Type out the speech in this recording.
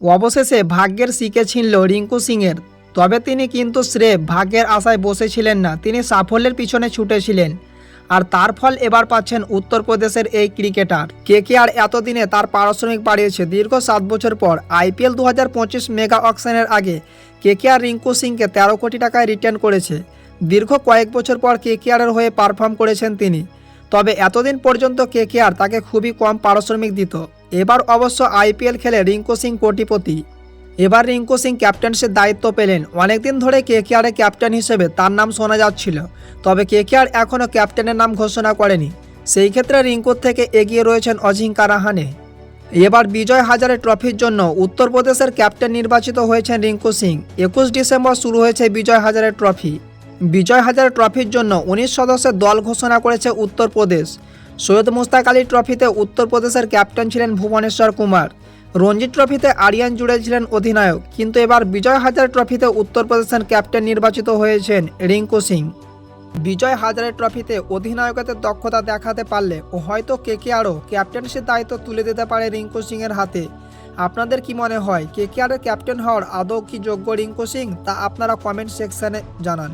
অবশেষে ভাগ্যের শিকে ছিনল রিঙ্কু সিংয়ের। তবে তিনি কিন্তু স্রেফ ভাগ্যের আশায় বসেছিলেন না, তিনি সাফল্যের পিছনে ছুটেছিলেন। আর তার ফল এবার পাচ্ছেন উত্তরপ্রদেশের এই ক্রিকেটার। কে কে আর এতদিনে তার পারিশ্রমিক বাড়িয়েছে দীর্ঘ সাত বছর পর, আইপিএল দু হাজার পঁচিশ মেগা অকশনের আগে কে কে আর রিঙ্কু সিংকে তেরো কোটি টাকায় রিটার্ন করেছে। দীর্ঘ কয়েক বছর পর কে কে আরের হয়ে পারফর্ম করেছেন তিনি। তবে এতদিন পর্যন্ত কে কে আর তাকে খুবই কম পারিশ্রমিক দিত। এবার অবশ্য আইপিএল খেলে রিঙ্কু সিং কোটিপতি। এবার রিঙ্কু সিং ক্যাপ্টেন্সির দায়িত্ব পেলেন। অনেকদিন ধরে কে কে আরের ক্যাপ্টেন হিসেবে তার নাম শোনা যাচ্ছিল। তবে কে কে আর এখনও ক্যাপ্টেনের নাম ঘোষণা করেনি। সেই ক্ষেত্রে রিঙ্কুর থেকে এগিয়ে রয়েছেন অজিঙ্কা রাহানে। এবার বিজয় হাজারে ট্রফির জন্য উত্তরপ্রদেশের ক্যাপ্টেন নির্বাচিত হয়েছেন রিঙ্কু সিং। একুশ ডিসেম্বর শুরু হয়েছে বিজয় হাজারে ট্রফি। বিজয় হাজার ট্রফির জন্য উনিশ সদস্যের দল ঘোষণা করেছে উত্তরপ্রদেশ। সৈয়দ মুস্তাক আলী ট্রফিতে উত্তরপ্রদেশের ক্যাপ্টেন ছিলেন ভুবনেশ্বর কুমার। রঞ্জি ট্রফিতে আরিয়ান জুড়ে ছিলেন অধিনায়ক। কিন্তু এবার বিজয় হাজার ট্রফিতে উত্তরপ্রদেশের ক্যাপ্টেন নির্বাচিত হয়েছেন রিঙ্কু সিং। বিজয় হাজারের ট্রফিতে অধিনায়কদের দক্ষতা দেখাতে পারলে ও হয়তো কে কে আরও ক্যাপ্টেন্সির দায়িত্ব তুলে দিতে পারে রিঙ্কু সিংয়ের হাতে। আপনাদের কি মনে হয়, কে কে আরের ক্যাপ্টেন হওয়ার আদৌ কি যোগ্য রিঙ্কু সিং, তা আপনারা কমেন্ট সেকশানে জানান।